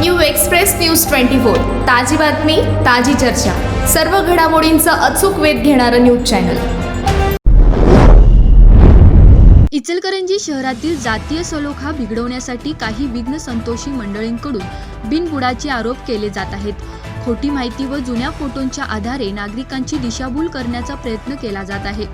New express news twenty four. ताजी बातमी ताजी चर्चा. सर्व घडामोडींचा अचूक वेध घेणारं न्यूज चॅनल. इचलकरंजी शहरातील जातीय सलोखा बिघडवण्यासाठी काही विघ्न संतोषी मंडळींकडून बिनबुडाचे आरोप केले जात आहेत. खोटी माहिती व जुन्या फोटोंच्या आधारे नागरिकांची दिशाभूल करण्याचा प्रयत्न केला जात आहे.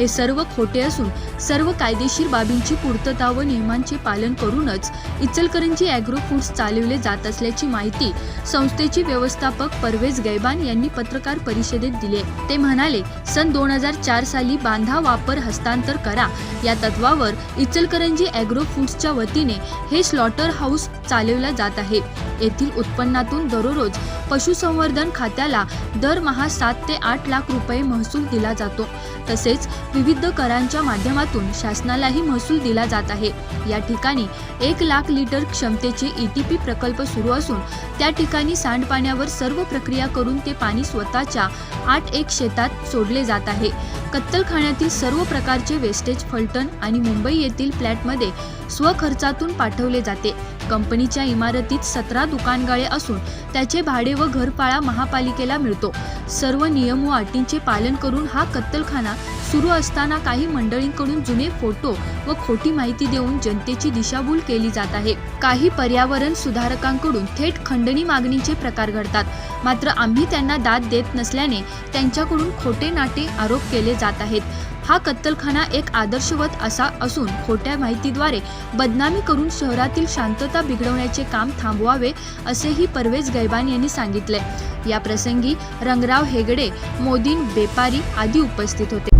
हे सर्व खोटे असून सर्व कायदेशीर बाबींची पूर्तता व नियमांचे पालन करूनच इचलकरंजी अॅग्रो फूड्स चालविले जात असल्याची माहिती संस्थेचे व्यवस्थापक परवेज गैबान यांनी पत्रकार परिषदेत दिली ते म्हणाले सन दोन हजार चार साली बांधा वापर हस्तांतर करा. या तत्वावर इचलकरंजी अॅग्रो फूड्सच्या वतीने हे स्लॉटर हाऊस चालवला जात आहे. येथील उत्पन्नातून दररोज पशुसंवर्धन खात्याला दरमहा सात ते आठ लाख रुपये महसूल दिला जातो. तसेच विविध करांच्या माध्यमातून शासनालाही महसूल दिला जात आहे. या ठिकाणी एक लाख लिटर क्षमतेचे ईटीपी प्रकल्प सुरू असून त्या ठिकाणी सांडपाण्यावर सर्व प्रक्रिया करून ते पाणी स्वतःच्या आठ एक शेतात सोडले जात आहे. कत्तलखान्यातील सर्व प्रकारचे वेस्टेज फलटण आणि मुंबई येथील फ्लॅटमध्ये स्वखर्चातून पाठवले जाते. कंपनीच्या इमारतीत सतरा दुकानगाळे असून त्याचे भाडे व घरपाळा महापालिकेला मिळतो. सर्व नियम व अटींचे पालन करून हा कत्तलखाना सुरू असताना काही मंडळींकडून जुने फोटो व खोटी माहिती देऊन जनतेची दिशाभूल केली जात आहे. काही पर्यावरण सुधारकांकडून थेट खंडणी मागणीचे प्रकार घडतात. मात्र आम्ही त्यांना दाद देत नसल्याने त्यांच्याकडून खोटे नाटे आरोप केले जात आहेत. हा कत्तलखाना एक आदर्शवत असा असून खोट्या माहितीद्वारे बदनामी करून शहरातील शांतता बिघडवण्याचे काम थांबवावे असेही परवेज गैबान यांनी सांगितले. या प्रसंगी रंगराव हेगडे मोदीन बेपारी आदी उपस्थित होते.